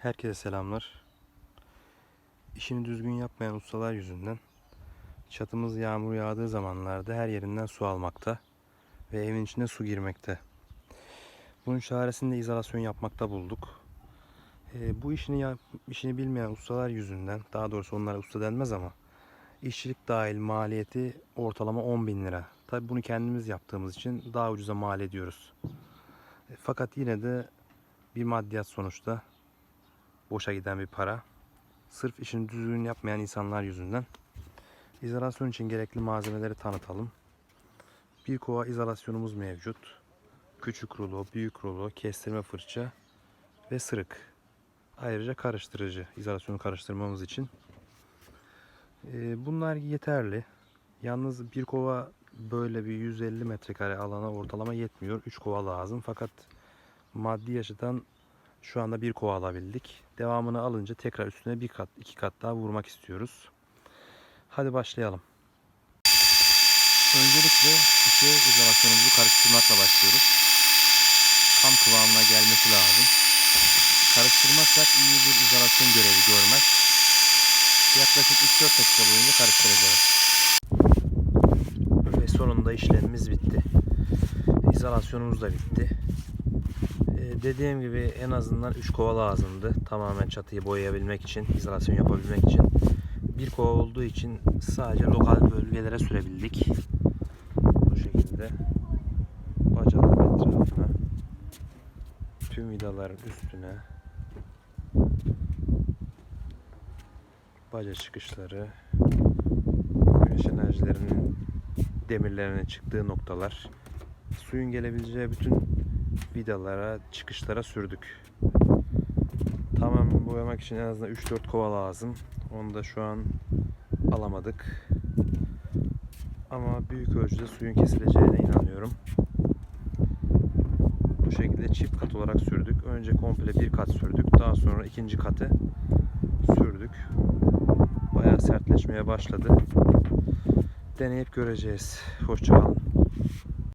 Herkese selamlar. İşini düzgün yapmayan ustalar yüzünden çatımız yağmur yağdığı zamanlarda her yerinden su almakta ve evin içine su girmekte. Bunun çaresini de izolasyon yapmakta bulduk. Ee, bu işini yap, işini bilmeyen ustalar yüzünden, daha doğrusu onlara usta denmez ama işçilik dahil maliyeti ortalama 10 bin lira. Tabi bunu kendimiz yaptığımız için daha ucuza mal ediyoruz. E, Fakat yine de bir maddiyat sonuçta boşa giden bir para. Sırf işini düzgün yapmayan insanlar yüzünden. İzolasyon için gerekli malzemeleri tanıtalım. Bir kova izolasyonumuz mevcut. Küçük rulo, büyük rulo, kestirme fırça ve sırık. Ayrıca karıştırıcı izolasyonu karıştırmamız için. Ee, Bunlar yeterli. Yalnız bir kova böyle bir 150 metrekare alana ortalama yetmiyor. 3 kova lazım. Fakat maddi açıdan şu anda bir kova alabildik. Devamını alınca tekrar üstüne bir kat, iki kat daha vurmak istiyoruz. Hadi başlayalım. Öncelikle işe izolasyonumuzu karıştırmakla başlıyoruz. Tam kıvamına gelmesi lazım. Karıştırmazsak iyi bir izolasyon görevi görmez. Yaklaşık 3-4 dakika boyunca karıştıracağız. Ve sonunda işlemimiz bitti. İzolasyonumuz da bitti. Ee, dediğim gibi en azından 3 kova lazımdı. Tamamen çatıyı boyayabilmek için, izolasyon yapabilmek için. Bir kova olduğu için sadece lokal bölgelere sürebildik. Bu şekilde bacaların etrafına, tüm vidaların üstüne, baca çıkışları, güneş enerjilerinin demirlerinin çıktığı noktalar, suyun gelebileceği bütün vidalara, çıkışlara sürdük. Tamamen boyamak için en azından 3-4 kova lazım. Onu da şu an alamadık. Ama büyük ölçüde suyun kesileceğine inanıyorum. Bu şekilde çift kat olarak sürdük. Önce komple bir kat sürdük. Daha sonra ikinci katı sürdük. Bayağı sertleşmeye başladı. Deneyip göreceğiz. Hoşçakalın.